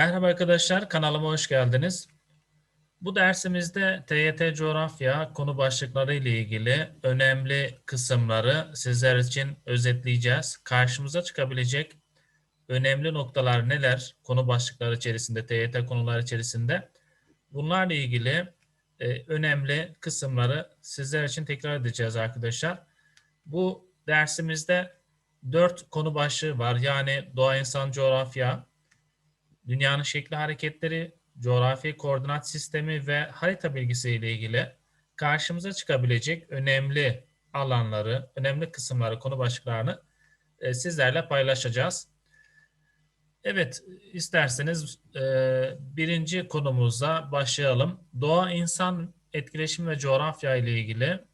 Merhaba arkadaşlar, kanalıma hoş geldiniz. Bu dersimizde TYT Coğrafya konu başlıkları ile ilgili önemli kısımları sizler için özetleyeceğiz. Karşımıza çıkabilecek önemli noktalar neler konu başlıkları içerisinde, TYT konular içerisinde? Bunlarla ilgili e, önemli kısımları sizler için tekrar edeceğiz arkadaşlar. Bu dersimizde dört konu başlığı var. Yani doğa, insan, coğrafya, dünyanın şekli hareketleri, coğrafi koordinat sistemi ve harita bilgisi ile ilgili karşımıza çıkabilecek önemli alanları, önemli kısımları, konu başlıklarını e, sizlerle paylaşacağız. Evet, isterseniz e, birinci konumuzla başlayalım. Doğa, insan, etkileşim ve coğrafya ile ilgili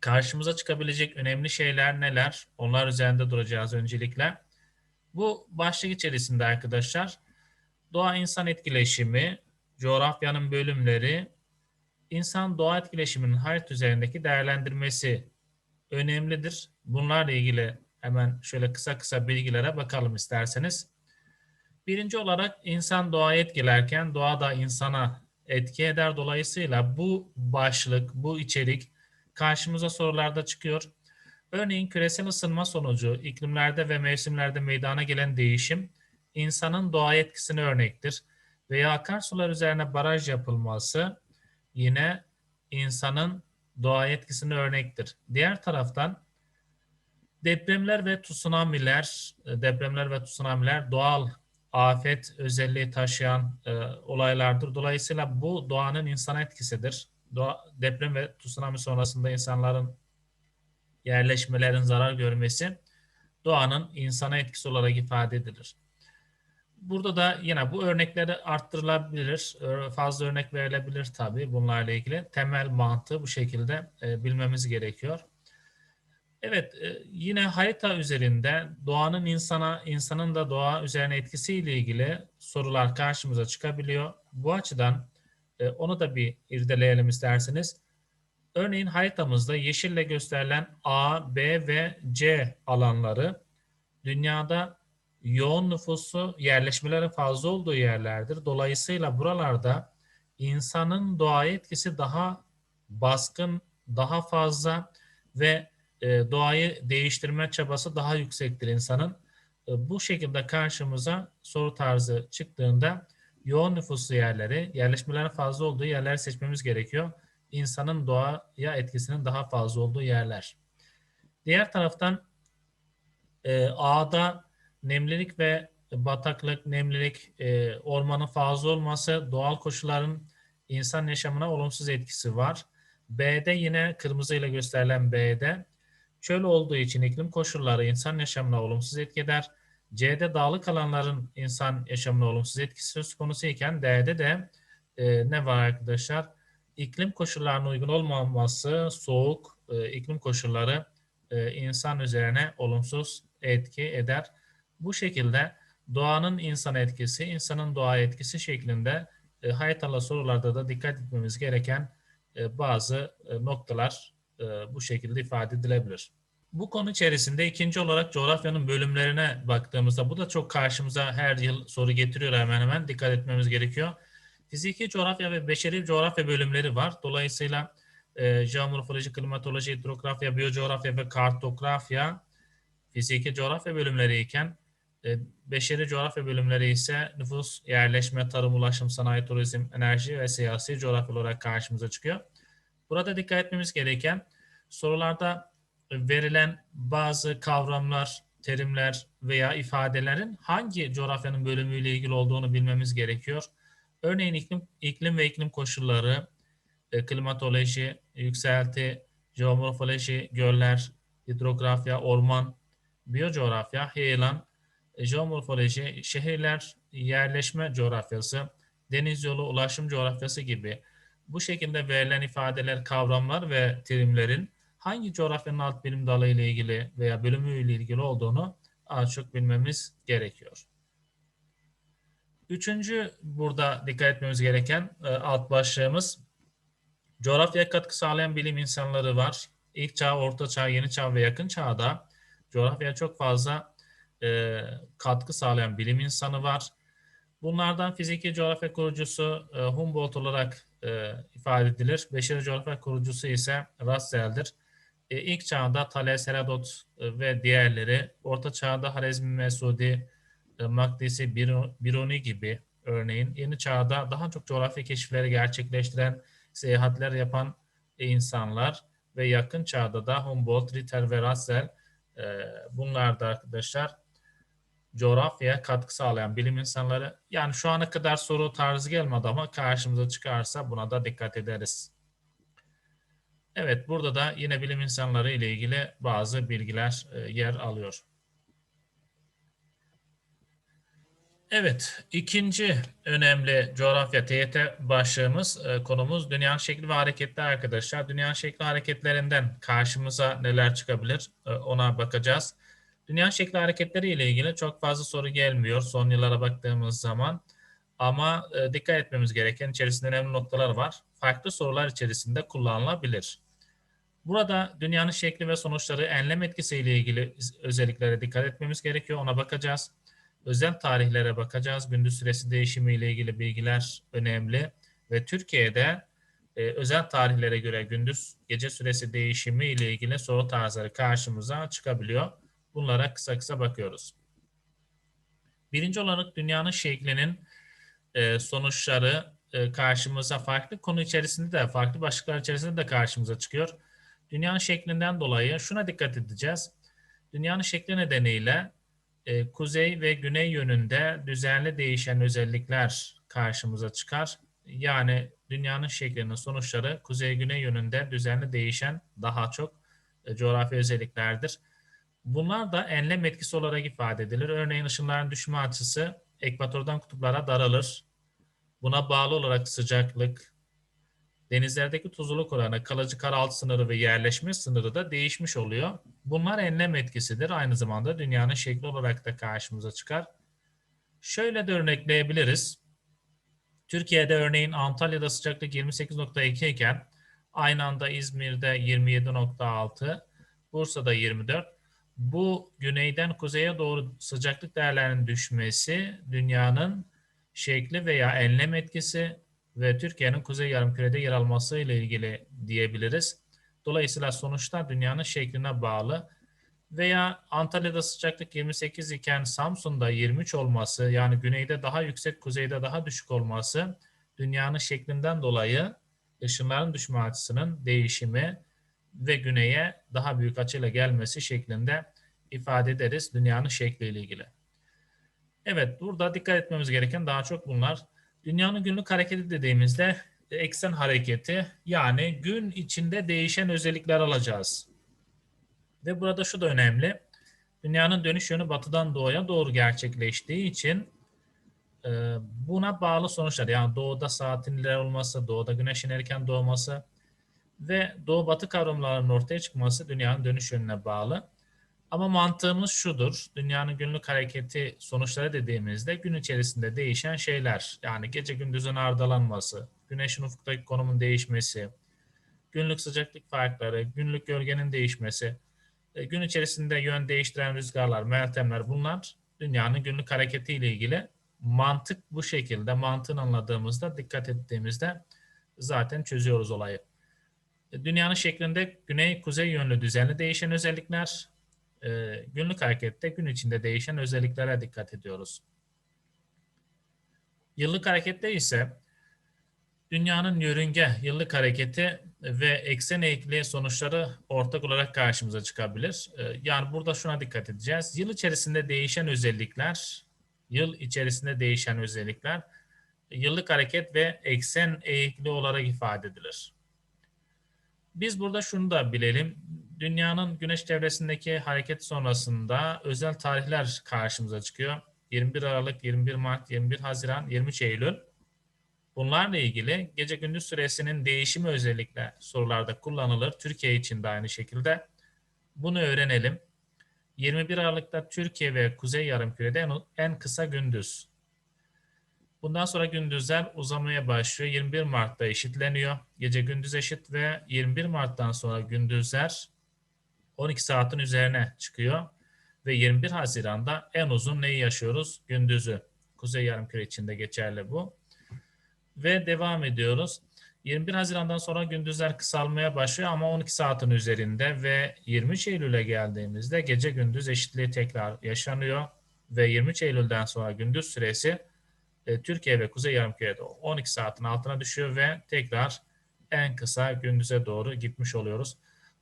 karşımıza çıkabilecek önemli şeyler neler? Onlar üzerinde duracağız öncelikle. Bu başlık içerisinde arkadaşlar doğa insan etkileşimi, coğrafyanın bölümleri, insan doğa etkileşiminin harita üzerindeki değerlendirmesi önemlidir. Bunlarla ilgili hemen şöyle kısa kısa bilgilere bakalım isterseniz. Birinci olarak insan doğayı etkilerken doğa da insana etki eder. Dolayısıyla bu başlık, bu içerik karşımıza sorularda çıkıyor. Örneğin küresel ısınma sonucu iklimlerde ve mevsimlerde meydana gelen değişim insanın doğaya etkisine örnektir. Veya akarsular üzerine baraj yapılması yine insanın doğaya etkisine örnektir. Diğer taraftan depremler ve tsunamiler, depremler ve tsunamiler doğal afet özelliği taşıyan e, olaylardır. Dolayısıyla bu doğanın insana etkisidir. Doğa, deprem ve tsunami sonrasında insanların yerleşmelerin zarar görmesi doğanın insana etkisi olarak ifade edilir. Burada da yine bu örnekleri arttırılabilir, fazla örnek verilebilir tabii bunlarla ilgili. Temel mantığı bu şekilde e, bilmemiz gerekiyor. Evet, e, yine harita üzerinde doğanın insana, insanın da doğa üzerine etkisiyle ilgili sorular karşımıza çıkabiliyor. Bu açıdan e, onu da bir irdeleyelim isterseniz. Örneğin haritamızda yeşille gösterilen A, B ve C alanları dünyada yoğun nüfusu yerleşmelerin fazla olduğu yerlerdir. Dolayısıyla buralarda insanın doğaya etkisi daha baskın, daha fazla ve e, doğayı değiştirme çabası daha yüksektir insanın. E, bu şekilde karşımıza soru tarzı çıktığında yoğun nüfuslu yerleri, yerleşmelerin fazla olduğu yerleri seçmemiz gerekiyor. İnsanın doğaya etkisinin daha fazla olduğu yerler. Diğer taraftan e, A'da nemlilik ve bataklık, nemlilik, e, ormanın fazla olması, doğal koşulların insan yaşamına olumsuz etkisi var. B'de yine kırmızı ile gösterilen B'de çöl olduğu için iklim koşulları insan yaşamına olumsuz etki eder. C'de dağlık alanların insan yaşamına olumsuz etkisi söz konusu iken D'de de e, ne var arkadaşlar? İklim koşullarına uygun olmaması, soğuk e, iklim koşulları e, insan üzerine olumsuz etki eder. Bu şekilde doğanın insan etkisi, insanın doğa etkisi şeklinde e, hayatalı sorularda da dikkat etmemiz gereken e, bazı e, noktalar e, bu şekilde ifade edilebilir. Bu konu içerisinde ikinci olarak coğrafyanın bölümlerine baktığımızda bu da çok karşımıza her yıl soru getiriyor hemen hemen dikkat etmemiz gerekiyor. Fiziki coğrafya ve beşeri coğrafya bölümleri var. Dolayısıyla e, jeomorfoloji, klimatoloji, hidrografya, biyocoğrafya ve kartografya fiziki coğrafya bölümleri iken beşeri coğrafya bölümleri ise nüfus, yerleşme, tarım, ulaşım, sanayi, turizm, enerji ve siyasi coğrafya olarak karşımıza çıkıyor. Burada dikkat etmemiz gereken sorularda verilen bazı kavramlar, terimler veya ifadelerin hangi coğrafyanın bölümüyle ilgili olduğunu bilmemiz gerekiyor. Örneğin iklim, iklim ve iklim koşulları, e, klimatoloji, yükselti, jeomorfoloji, göller, hidrografya, orman, biyocoğrafya, heyelan, jeomorfoloji, şehirler, yerleşme coğrafyası, deniz yolu, ulaşım coğrafyası gibi bu şekilde verilen ifadeler, kavramlar ve terimlerin hangi coğrafyanın alt bilim dalı ile ilgili veya bölümü ile ilgili olduğunu az çok bilmemiz gerekiyor. Üçüncü burada dikkat etmemiz gereken e, alt başlığımız coğrafyaya katkı sağlayan bilim insanları var. İlk çağ, orta çağ, yeni çağ ve yakın çağda coğrafyaya çok fazla e, katkı sağlayan bilim insanı var. Bunlardan fiziki coğrafya kurucusu e, Humboldt olarak e, ifade edilir. Beşeri coğrafya kurucusu ise Russell'dir. E, ilk çağda Thales, Herodot e, ve diğerleri, Orta Çağda Harezmi Mesudi, e, Makdisi, Biruni gibi örneğin yeni çağda daha çok coğrafya keşifleri gerçekleştiren, seyahatler yapan insanlar ve yakın çağda da Humboldt, Ritter ve Russell e, bunlar da arkadaşlar coğrafyaya katkı sağlayan bilim insanları. Yani şu ana kadar soru tarzı gelmedi ama karşımıza çıkarsa buna da dikkat ederiz. Evet burada da yine bilim insanları ile ilgili bazı bilgiler e, yer alıyor. Evet, ikinci önemli coğrafya TYT başlığımız, e, konumuz dünyanın şekli ve hareketleri arkadaşlar. Dünyanın şekli hareketlerinden karşımıza neler çıkabilir e, ona bakacağız. Dünya şekli hareketleri ile ilgili çok fazla soru gelmiyor son yıllara baktığımız zaman. Ama e, dikkat etmemiz gereken içerisinde önemli noktalar var. Farklı sorular içerisinde kullanılabilir. Burada dünyanın şekli ve sonuçları enlem etkisi ile ilgili özelliklere dikkat etmemiz gerekiyor. Ona bakacağız. Özel tarihlere bakacağız. Gündüz süresi değişimi ile ilgili bilgiler önemli. Ve Türkiye'de e, özel tarihlere göre gündüz gece süresi değişimi ile ilgili soru tarzları karşımıza çıkabiliyor. Bunlara kısa kısa bakıyoruz. Birinci olarak dünyanın şeklinin e, sonuçları e, karşımıza farklı konu içerisinde de farklı başlıklar içerisinde de karşımıza çıkıyor. Dünyanın şeklinden dolayı şuna dikkat edeceğiz. Dünyanın şekli nedeniyle e, kuzey ve güney yönünde düzenli değişen özellikler karşımıza çıkar. Yani dünyanın şeklinin sonuçları kuzey-güney yönünde düzenli değişen daha çok e, coğrafi özelliklerdir. Bunlar da enlem etkisi olarak ifade edilir. Örneğin ışınların düşme açısı ekvatordan kutuplara daralır. Buna bağlı olarak sıcaklık, denizlerdeki tuzluluk oranı, kalıcı karaltı sınırı ve yerleşme sınırı da değişmiş oluyor. Bunlar enlem etkisidir. Aynı zamanda dünyanın şekli olarak da karşımıza çıkar. Şöyle de örnekleyebiliriz. Türkiye'de örneğin Antalya'da sıcaklık 28.2 iken aynı anda İzmir'de 27.6, Bursa'da 24, bu güneyden kuzeye doğru sıcaklık değerlerinin düşmesi dünyanın şekli veya enlem etkisi ve Türkiye'nin kuzey yarımkürede yer alması ile ilgili diyebiliriz. Dolayısıyla sonuçta dünyanın şekline bağlı veya Antalya'da sıcaklık 28 iken Samsun'da 23 olması yani güneyde daha yüksek kuzeyde daha düşük olması dünyanın şeklinden dolayı ışınların düşme açısının değişimi ve güneye daha büyük açıyla gelmesi şeklinde ifade ederiz dünyanın şekliyle ilgili. Evet burada dikkat etmemiz gereken daha çok bunlar. Dünyanın günlük hareketi dediğimizde eksen hareketi yani gün içinde değişen özellikler alacağız. Ve burada şu da önemli. Dünyanın dönüş yönü batıdan doğuya doğru gerçekleştiği için e, buna bağlı sonuçlar yani doğuda saatin ileri olması, doğuda güneşin erken doğması ve doğu batı kavramlarının ortaya çıkması dünyanın dönüş yönüne bağlı. Ama mantığımız şudur. Dünyanın günlük hareketi sonuçları dediğimizde gün içerisinde değişen şeyler. Yani gece gündüzün ardalanması, güneşin ufuktaki konumun değişmesi, günlük sıcaklık farkları, günlük gölgenin değişmesi, e, gün içerisinde yön değiştiren rüzgarlar, meltemler bunlar dünyanın günlük hareketiyle ilgili mantık bu şekilde mantığını anladığımızda dikkat ettiğimizde zaten çözüyoruz olayı. Dünyanın şeklinde güney-kuzey yönlü düzenli değişen özellikler, e, günlük harekette gün içinde değişen özelliklere dikkat ediyoruz. Yıllık harekette ise dünyanın yörünge yıllık hareketi ve eksen eğikliği sonuçları ortak olarak karşımıza çıkabilir. E, yani burada şuna dikkat edeceğiz. Yıl içerisinde değişen özellikler, yıl içerisinde değişen özellikler yıllık hareket ve eksen eğikliği olarak ifade edilir. Biz burada şunu da bilelim. Dünyanın güneş çevresindeki hareket sonrasında özel tarihler karşımıza çıkıyor. 21 Aralık, 21 Mart, 21 Haziran, 23 Eylül. Bunlarla ilgili gece gündüz süresinin değişimi özellikle sorularda kullanılır. Türkiye için de aynı şekilde. Bunu öğrenelim. 21 Aralık'ta Türkiye ve Kuzey Yarımküre'de en kısa gündüz. Bundan sonra gündüzler uzamaya başlıyor. 21 Mart'ta eşitleniyor. Gece gündüz eşit ve 21 Mart'tan sonra gündüzler 12 saatin üzerine çıkıyor. Ve 21 Haziran'da en uzun neyi yaşıyoruz? Gündüzü. Kuzey Yarımküre için de geçerli bu. Ve devam ediyoruz. 21 Haziran'dan sonra gündüzler kısalmaya başlıyor ama 12 saatin üzerinde ve 23 Eylül'e geldiğimizde gece gündüz eşitliği tekrar yaşanıyor ve 23 Eylül'den sonra gündüz süresi e, Türkiye ve Kuzey Yarımküre'de 12 saatin altına düşüyor ve tekrar en kısa gündüze doğru gitmiş oluyoruz.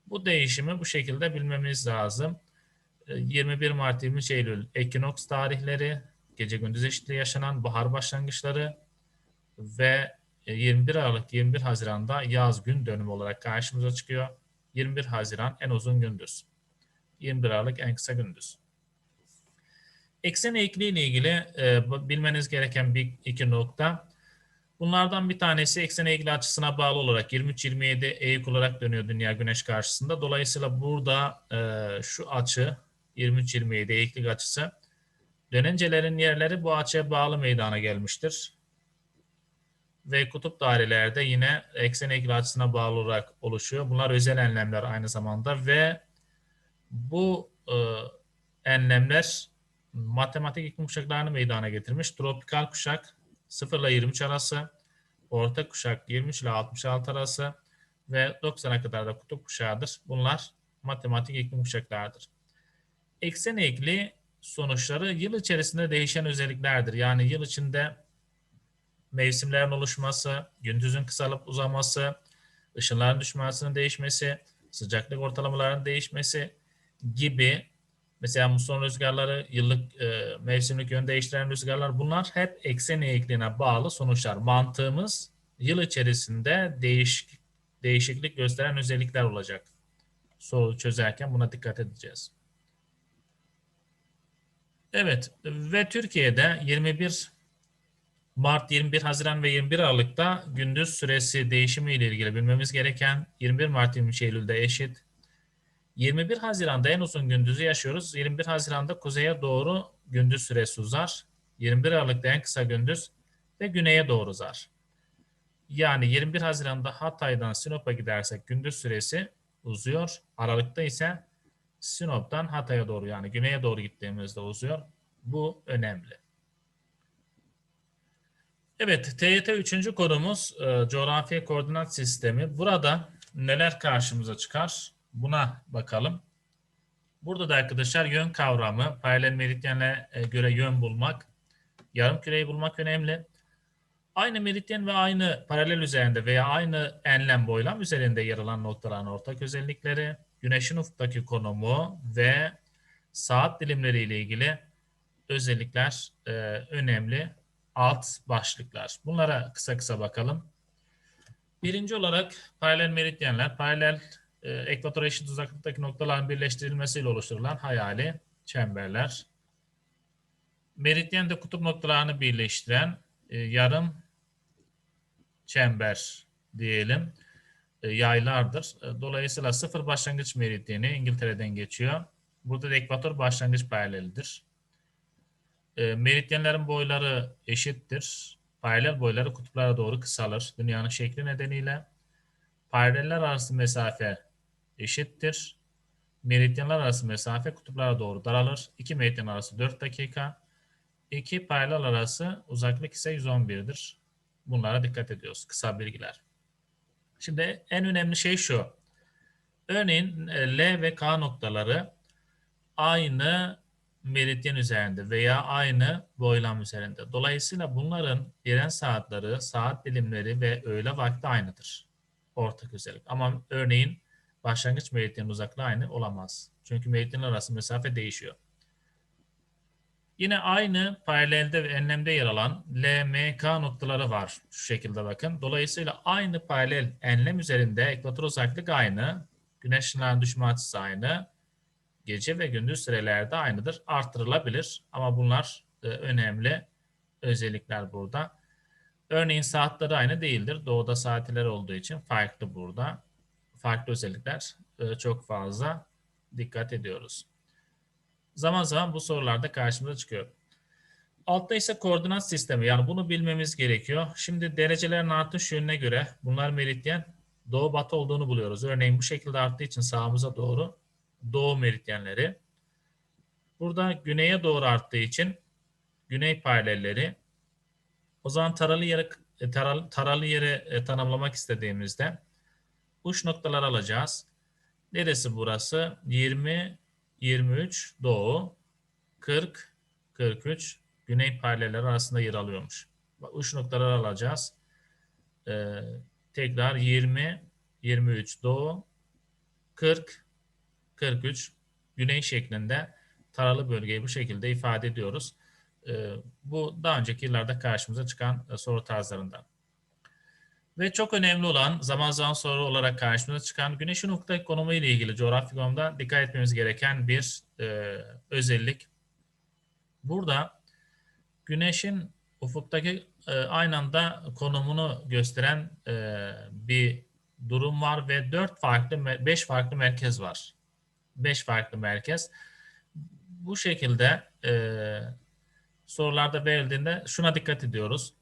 Bu değişimi bu şekilde bilmemiz lazım. E, 21 Mart 23 Eylül ekinoks tarihleri, gece gündüz eşitliği yaşanan bahar başlangıçları ve e, 21 Aralık 21 Haziran'da yaz gün dönümü olarak karşımıza çıkıyor. 21 Haziran en uzun gündüz. 21 Aralık en kısa gündüz. Eksen eğikliği ile ilgili e, bilmeniz gereken bir iki nokta. Bunlardan bir tanesi eksen eğikliği açısına bağlı olarak 23-27 eğik olarak dönüyor Dünya Güneş karşısında. Dolayısıyla burada e, şu açı 23-27 eğiklik açısı dönencelerin yerleri bu açıya bağlı meydana gelmiştir. Ve kutup dairelerde yine eksen eğikliği açısına bağlı olarak oluşuyor. Bunlar özel enlemler aynı zamanda ve bu e, enlemler matematik iklim kuşaklarını meydana getirmiş. Tropikal kuşak 0 ile 23 arası, orta kuşak 23 ile 66 arası ve 90'a kadar da kutup kuşağıdır. Bunlar matematik iklim kuşaklardır. Eksen ekli sonuçları yıl içerisinde değişen özelliklerdir. Yani yıl içinde mevsimlerin oluşması, gündüzün kısalıp uzaması, ışınların düşme değişmesi, sıcaklık ortalamalarının değişmesi gibi Mesela muson rüzgarları, yıllık e, mevsimlik yön değiştiren rüzgarlar bunlar hep eksen eğikliğine bağlı sonuçlar. Mantığımız yıl içerisinde değişik, değişiklik gösteren özellikler olacak. Soru çözerken buna dikkat edeceğiz. Evet ve Türkiye'de 21 Mart, 21 Haziran ve 21 Aralık'ta gündüz süresi değişimi ile ilgili bilmemiz gereken 21 Mart 23 Eylül'de eşit, 21 Haziran'da en uzun gündüzü yaşıyoruz. 21 Haziran'da kuzeye doğru gündüz süresi uzar. 21 Aralık'ta en kısa gündüz ve güneye doğru uzar. Yani 21 Haziran'da Hatay'dan Sinop'a gidersek gündüz süresi uzuyor. Aralık'ta ise Sinop'tan Hatay'a doğru yani güneye doğru gittiğimizde uzuyor. Bu önemli. Evet, TYT 3. konumuz e, coğrafi koordinat sistemi. Burada neler karşımıza çıkar? Buna bakalım. Burada da arkadaşlar yön kavramı, paralel meridyenle e, göre yön bulmak, yarım küreyi bulmak önemli. Aynı meridyen ve aynı paralel üzerinde veya aynı enlem boylam üzerinde yer alan noktaların ortak özellikleri, güneşin ufuktaki konumu ve saat dilimleri ile ilgili özellikler e, önemli alt başlıklar. Bunlara kısa kısa bakalım. Birinci olarak paralel meridyenler, paralel e, ekvatora eşit uzaklıktaki noktaların birleştirilmesiyle oluşturulan hayali çemberler. Meridyen de kutup noktalarını birleştiren e, yarım çember diyelim e, yaylardır. E, dolayısıyla sıfır başlangıç meridyeni İngiltere'den geçiyor. Burada da ekvator başlangıç paralelidir. E, meridyenlerin boyları eşittir. Paralel boyları kutuplara doğru kısalır. Dünyanın şekli nedeniyle. Paraleller arası mesafe eşittir. Meridyenler arası mesafe kutuplara doğru daralır. İki meridyen arası 4 dakika. İki paralel arası uzaklık ise 111'dir. Bunlara dikkat ediyoruz. Kısa bilgiler. Şimdi en önemli şey şu. Örneğin e, L ve K noktaları aynı meridyen üzerinde veya aynı boylam üzerinde. Dolayısıyla bunların giren saatleri, saat dilimleri ve öğle vakti aynıdır. Ortak özellik. Ama örneğin başlangıç meridyenin uzaklığı aynı olamaz. Çünkü meridyenler arası mesafe değişiyor. Yine aynı paralelde ve enlemde yer alan LMK noktaları var. Şu şekilde bakın. Dolayısıyla aynı paralel enlem üzerinde ekvator uzaklık aynı. Güneş ışınlarının düşme açısı aynı. Gece ve gündüz sürelerde aynıdır. Artırılabilir ama bunlar e, önemli özellikler burada. Örneğin saatleri aynı değildir. Doğuda saatler olduğu için farklı burada farklı özellikler e, çok fazla dikkat ediyoruz. Zaman zaman bu sorularda karşımıza çıkıyor. Altta ise koordinat sistemi yani bunu bilmemiz gerekiyor. Şimdi derecelerin artış yönüne göre bunlar meridyen doğu batı olduğunu buluyoruz. Örneğin bu şekilde arttığı için sağımıza doğru doğu meridyenleri. Burada güneye doğru arttığı için güney paralelleri. O zaman taralı yeri e, taral- taralı yeri e, tanımlamak istediğimizde uç noktalar alacağız. Neresi burası? 20, 23 doğu, 40, 43 güney paralelleri arasında yer alıyormuş. Uç noktaları alacağız. Ee, tekrar 20, 23 doğu, 40, 43 güney şeklinde taralı bölgeyi bu şekilde ifade ediyoruz. Ee, bu daha önceki yıllarda karşımıza çıkan e, soru tarzlarından. Ve çok önemli olan zaman zaman soru olarak karşımıza çıkan güneşin ufuktaki konumu ile ilgili coğrafi konumda dikkat etmemiz gereken bir e, özellik. Burada güneşin ufuktaki e, aynı anda konumunu gösteren e, bir durum var ve dört farklı, me- beş farklı merkez var. Beş farklı merkez. Bu şekilde e, sorularda verildiğinde şuna dikkat ediyoruz.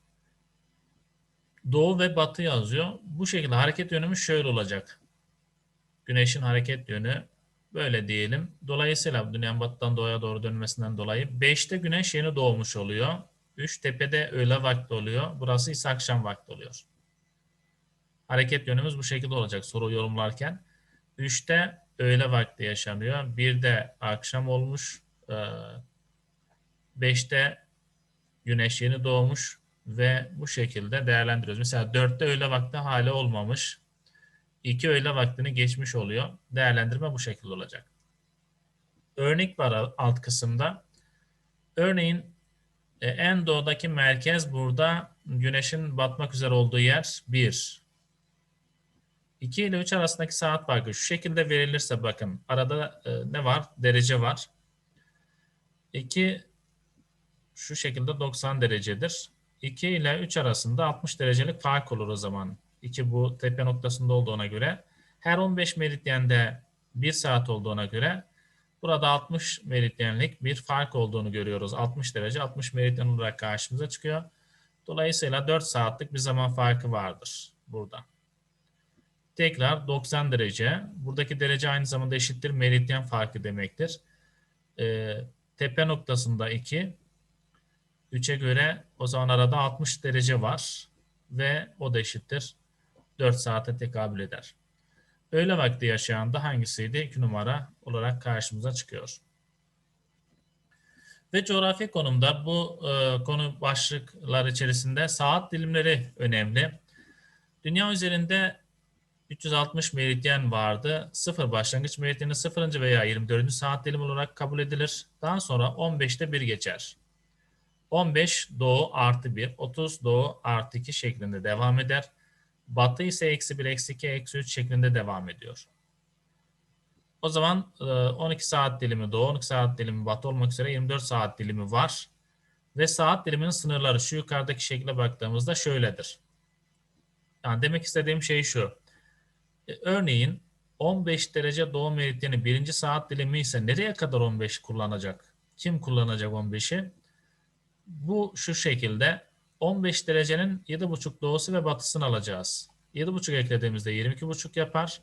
Doğu ve batı yazıyor. Bu şekilde hareket yönümüz şöyle olacak. Güneşin hareket yönü böyle diyelim. Dolayısıyla dünyanın batıdan doğuya doğru dönmesinden dolayı 5'te güneş yeni doğmuş oluyor. 3 tepede öğle vakti oluyor. Burası ise akşam vakti oluyor. Hareket yönümüz bu şekilde olacak soru yorumlarken. 3'te öğle vakti yaşanıyor. 1'de akşam olmuş. 5'te güneş yeni doğmuş ve bu şekilde değerlendiriyoruz. Mesela 4'te öğle vakti hali olmamış. 2 öğle vaktini geçmiş oluyor. Değerlendirme bu şekilde olacak. Örnek var alt kısımda. Örneğin e, en doğudaki merkez burada güneşin batmak üzere olduğu yer 1. 2 ile 3 arasındaki saat farkı şu şekilde verilirse bakın arada e, ne var? Derece var. 2 şu şekilde 90 derecedir. 2 ile 3 arasında 60 derecelik fark olur o zaman. 2 bu tepe noktasında olduğuna göre. Her 15 meridyende 1 saat olduğuna göre burada 60 meridyenlik bir fark olduğunu görüyoruz. 60 derece 60 meridyen olarak karşımıza çıkıyor. Dolayısıyla 4 saatlik bir zaman farkı vardır burada. Tekrar 90 derece. Buradaki derece aynı zamanda eşittir meridyen farkı demektir. Ee, tepe noktasında 2, 3'e göre o zaman arada 60 derece var ve o da eşittir 4 saate tekabül eder. Öğle vakti yaşayan da hangisiydi? 2 numara olarak karşımıza çıkıyor. Ve coğrafi konumda bu e, konu başlıklar içerisinde saat dilimleri önemli. Dünya üzerinde 360 meridyen vardı. Sıfır başlangıç meridyeni 0. veya 24. saat dilimi olarak kabul edilir. Daha sonra 15'te 1 geçer. 15 doğu artı 1, 30 doğu artı 2 şeklinde devam eder. Batı ise eksi 1, eksi 2, eksi 3 şeklinde devam ediyor. O zaman e, 12 saat dilimi doğu, 12 saat dilimi batı olmak üzere 24 saat dilimi var. Ve saat diliminin sınırları şu yukarıdaki şekle baktığımızda şöyledir. Yani demek istediğim şey şu. E, örneğin 15 derece doğu meridyeni birinci saat dilimi ise nereye kadar 15 kullanacak? Kim kullanacak 15'i? Bu şu şekilde 15 derecenin 7,5 doğusu ve batısını alacağız. 7,5 eklediğimizde 22,5 yapar.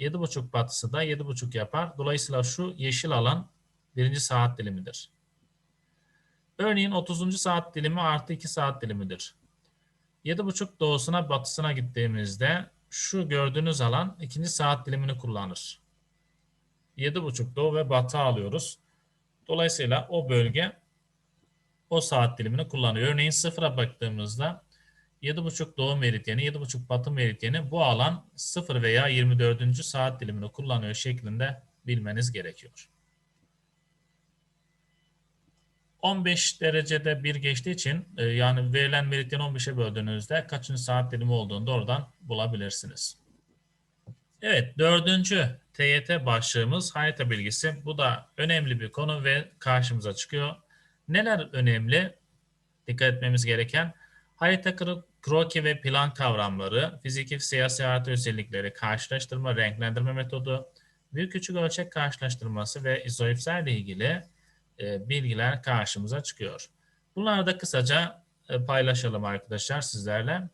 7,5 batısı da 7,5 yapar. Dolayısıyla şu yeşil alan birinci saat dilimidir. Örneğin 30. saat dilimi artı 2 saat dilimidir. 7,5 doğusuna batısına gittiğimizde şu gördüğünüz alan ikinci saat dilimini kullanır. 7,5 doğu ve batı alıyoruz. Dolayısıyla o bölge o saat dilimini kullanıyor. Örneğin sıfıra baktığımızda 7,5 doğu meridyeni, 7,5 batı meridyeni bu alan 0 veya 24. saat dilimini kullanıyor şeklinde bilmeniz gerekiyor. 15 derecede bir geçtiği için e, yani verilen meridyen 15'e böldüğünüzde kaçıncı saat dilimi olduğunu da oradan bulabilirsiniz. Evet dördüncü TYT başlığımız harita bilgisi. Bu da önemli bir konu ve karşımıza çıkıyor. Neler önemli? Dikkat etmemiz gereken harita kroki ve plan kavramları, fiziki siyasi harita özellikleri, karşılaştırma, renklendirme metodu, büyük küçük ölçek karşılaştırması ve izoipsel ile ilgili e, bilgiler karşımıza çıkıyor. Bunları da kısaca e, paylaşalım arkadaşlar sizlerle.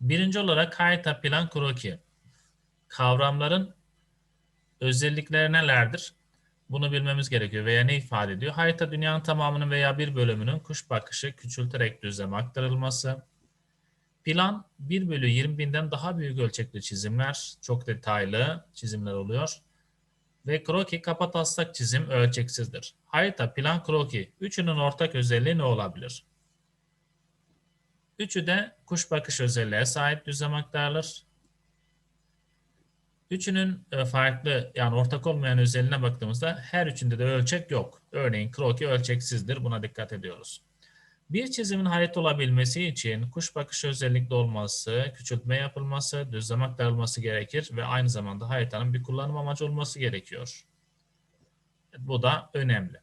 Birinci olarak harita, plan, kroki. Kavramların özellikleri nelerdir? Bunu bilmemiz gerekiyor veya ne ifade ediyor? Harita dünyanın tamamının veya bir bölümünün kuş bakışı küçülterek düzleme aktarılması. Plan 1 bölü 20 binden daha büyük ölçekli çizimler, çok detaylı çizimler oluyor. Ve kroki kapataslak çizim ölçeksizdir. Harita, plan, kroki. Üçünün ortak özelliği ne olabilir? Üçü de kuş bakış özelliğe sahip düzlem aktarılır. Üçünün e, farklı yani ortak olmayan özelliğine baktığımızda her üçünde de ölçek yok. Örneğin kroki ölçeksizdir. Buna dikkat ediyoruz. Bir çizimin harita olabilmesi için kuş bakışı özellikli olması, küçültme yapılması, düzlem aktarılması gerekir ve aynı zamanda haritanın bir kullanım amacı olması gerekiyor. Bu da önemli.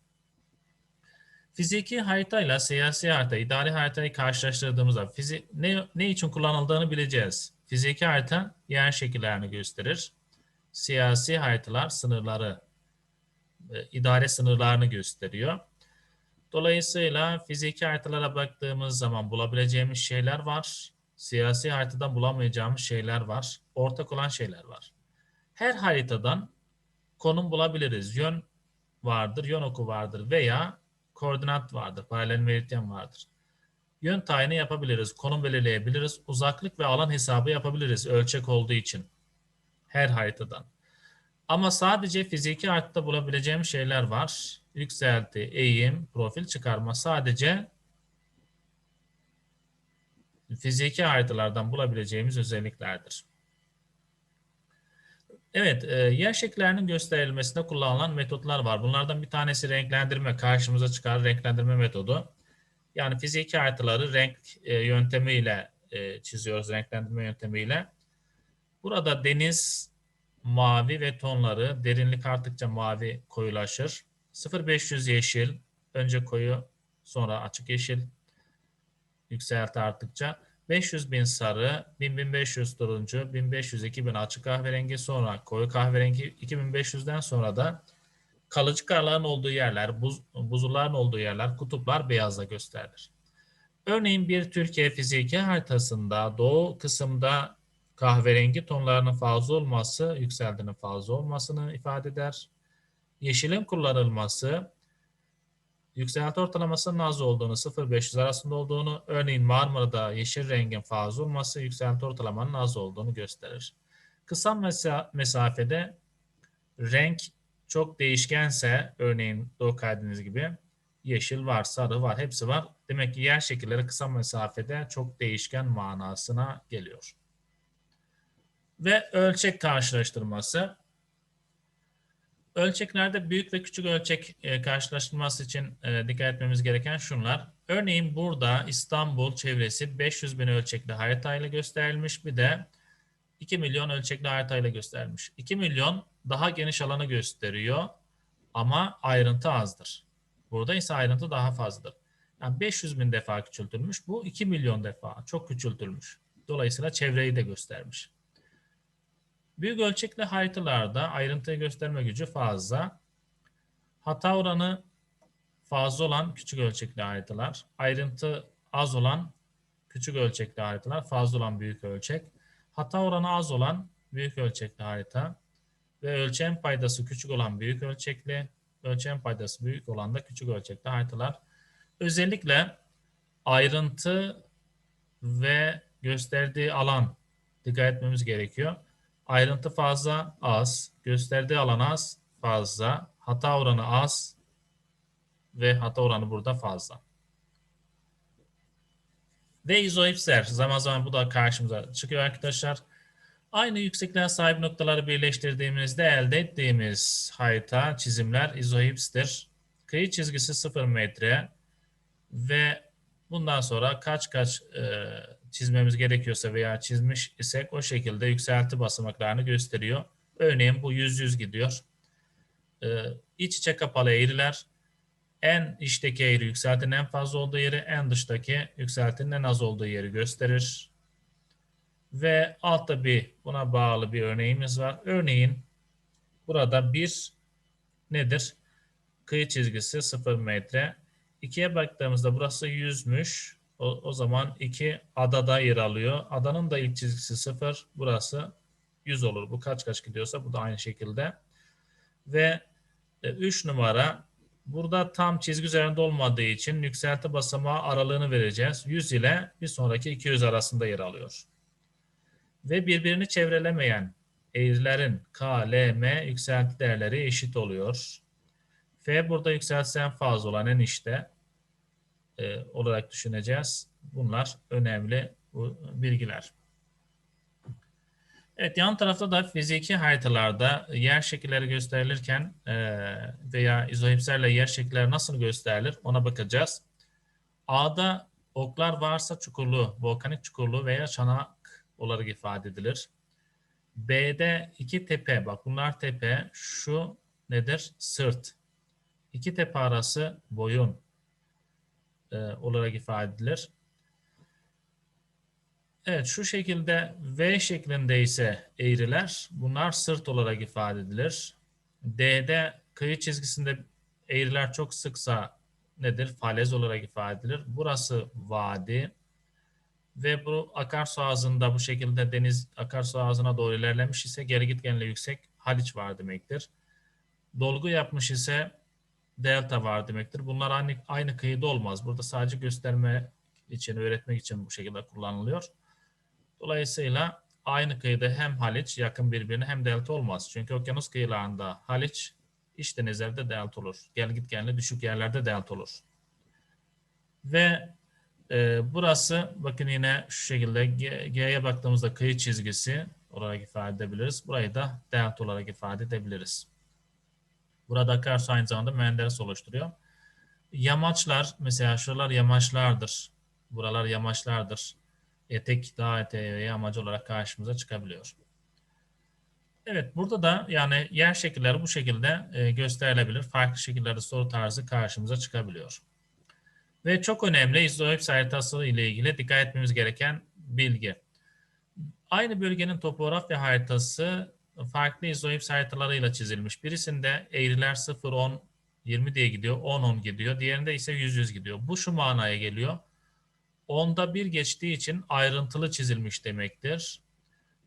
Fiziki haritayla siyasi harita, idari haritayı karşılaştırdığımızda fizi ne, ne için kullanıldığını bileceğiz. Fiziki harita yer şekillerini gösterir. Siyasi haritalar sınırları, e, idare sınırlarını gösteriyor. Dolayısıyla fiziki haritalara baktığımız zaman bulabileceğimiz şeyler var. Siyasi haritadan bulamayacağımız şeyler var. Ortak olan şeyler var. Her haritadan konum bulabiliriz. Yön vardır, yön oku vardır veya koordinat vardır, paralel meridyen vardır. Yön tayini yapabiliriz, konum belirleyebiliriz, uzaklık ve alan hesabı yapabiliriz ölçek olduğu için her haritadan. Ama sadece fiziki haritada bulabileceğim şeyler var. Yükselti, eğim, profil çıkarma sadece fiziki haritalardan bulabileceğimiz özelliklerdir. Evet, e, yer şekillerinin gösterilmesinde kullanılan metotlar var. Bunlardan bir tanesi renklendirme, karşımıza çıkan renklendirme metodu. Yani fiziki haritaları renk e, yöntemiyle e, çiziyoruz, renklendirme yöntemiyle. Burada deniz, mavi ve tonları, derinlik arttıkça mavi koyulaşır. 0500 yeşil, önce koyu, sonra açık yeşil, yükselti arttıkça. 500 bin sarı, 1000-1500 turuncu, 1500-2000 açık kahverengi, sonra koyu kahverengi, 2500'den sonra da kalıcı karların olduğu yerler, buz, buzulların olduğu yerler, kutuplar beyazla gösterilir. Örneğin bir Türkiye fiziki haritasında doğu kısımda kahverengi tonlarının fazla olması, yükseltinin fazla olmasını ifade eder. Yeşilin kullanılması, yükselti ortalamasının az olduğunu, 0-500 arasında olduğunu, örneğin Marmara'da yeşil rengin fazla olması, yükselti ortalamanın az olduğunu gösterir. Kısa mesa mesafede renk çok değişkense, örneğin Doğu Karadeniz gibi yeşil var, sarı var, hepsi var. Demek ki yer şekilleri kısa mesafede çok değişken manasına geliyor. Ve ölçek karşılaştırması. Ölçeklerde büyük ve küçük ölçek e, karşılaştırması için e, dikkat etmemiz gereken şunlar. Örneğin burada İstanbul çevresi 500 bin ölçekli haritayla gösterilmiş. Bir de 2 milyon ölçekli haritayla gösterilmiş. 2 milyon daha geniş alanı gösteriyor ama ayrıntı azdır. Burada ise ayrıntı daha fazladır. Yani 500 bin defa küçültülmüş. Bu 2 milyon defa çok küçültülmüş. Dolayısıyla çevreyi de göstermiş. Büyük ölçekli haritalarda ayrıntıyı gösterme gücü fazla. Hata oranı fazla olan küçük ölçekli haritalar, ayrıntı az olan küçük ölçekli haritalar, fazla olan büyük ölçek. Hata oranı az olan büyük ölçekli harita ve ölçem paydası küçük olan büyük ölçekli, ölçem paydası büyük olan da küçük ölçekli haritalar. Özellikle ayrıntı ve gösterdiği alan dikkat etmemiz gerekiyor. Ayrıntı fazla, az. Gösterdiği alan az, fazla. Hata oranı az ve hata oranı burada fazla. Ve izoipsler. Zaman zaman bu da karşımıza çıkıyor arkadaşlar. Aynı yüksekliğe sahip noktaları birleştirdiğimizde elde ettiğimiz harita, çizimler izoipstir. Kıyı çizgisi 0 metre ve bundan sonra kaç kaç e, çizmemiz gerekiyorsa veya çizmiş isek o şekilde yükselti basamaklarını gösteriyor. Örneğin bu 100-100 gidiyor. Ee, iç içe kapalı eğriler en içteki eğri yükseltinin en fazla olduğu yeri, en dıştaki yükseltinin en az olduğu yeri gösterir. Ve altta bir buna bağlı bir örneğimiz var. Örneğin burada bir nedir? Kıyı çizgisi 0 metre. İkiye baktığımızda burası 100'müş. O, o zaman iki adada yer alıyor. Adanın da ilk çizgisi 0. Burası 100 olur. Bu kaç kaç gidiyorsa bu da aynı şekilde. Ve 3 numara burada tam çizgi üzerinde olmadığı için yükselti basamağı aralığını vereceğiz. 100 ile bir sonraki 200 arasında yer alıyor. Ve birbirini çevrelemeyen eğrilerin K, L, M yükselti değerleri eşit oluyor. F burada yükseltisi en fazla olan en işte e, olarak düşüneceğiz. Bunlar önemli bu bilgiler. Evet yan tarafta da fiziki haritalarda yer şekilleri gösterilirken e, veya izohipslerle yer şekilleri nasıl gösterilir ona bakacağız. A'da oklar varsa çukurlu, volkanik çukurlu veya çanak olarak ifade edilir. B'de iki tepe, bak bunlar tepe, şu nedir? Sırt. İki tepe arası boyun e, olarak ifade edilir. Evet şu şekilde V şeklinde ise eğriler bunlar sırt olarak ifade edilir. D'de kıyı çizgisinde eğriler çok sıksa nedir? Falez olarak ifade edilir. Burası vadi ve bu akarsu ağzında bu şekilde deniz akarsu ağzına doğru ilerlemiş ise geri gitgenle yüksek Haliç var demektir. Dolgu yapmış ise delta var demektir. Bunlar aynı, aynı kıyıda olmaz. Burada sadece gösterme için, öğretmek için bu şekilde kullanılıyor. Dolayısıyla aynı kıyıda hem Haliç yakın birbirine hem delta olmaz. Çünkü okyanus kıyılarında Haliç iç denizlerde delta olur. Gel git düşük yerlerde delta olur. Ve e, burası bakın yine şu şekilde G'ye baktığımızda kıyı çizgisi olarak ifade edebiliriz. Burayı da delta olarak ifade edebiliriz. Burada akarsu aynı zamanda Menderes oluşturuyor. Yamaçlar mesela şuralar yamaçlardır. Buralar yamaçlardır etek dağ eteği amacı olarak karşımıza çıkabiliyor. Evet burada da yani yer şekilleri bu şekilde e, gösterilebilir. Farklı şekillerde soru tarzı karşımıza çıkabiliyor. Ve çok önemli izoips haritası ile ilgili dikkat etmemiz gereken bilgi. Aynı bölgenin topografya haritası farklı izoips haritalarıyla çizilmiş. Birisinde eğriler 0, 10, 20 diye gidiyor, 10, 10 gidiyor. Diğerinde ise 100, 100 gidiyor. Bu şu manaya geliyor onda bir geçtiği için ayrıntılı çizilmiş demektir.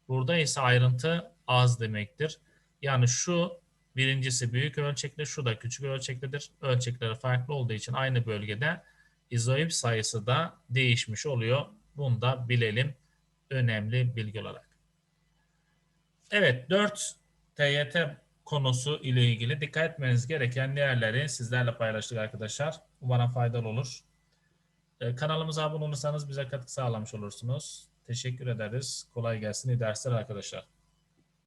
Burada ise ayrıntı az demektir. Yani şu birincisi büyük ölçekli, şu da küçük ölçeklidir. Ölçekleri farklı olduğu için aynı bölgede izoip sayısı da değişmiş oluyor. Bunu da bilelim önemli bilgi olarak. Evet 4 TYT konusu ile ilgili dikkat etmeniz gereken değerleri sizlerle paylaştık arkadaşlar. Umarım faydalı olur. Ee, kanalımıza abone olursanız bize katkı sağlamış olursunuz. Teşekkür ederiz. Kolay gelsin. İyi dersler arkadaşlar.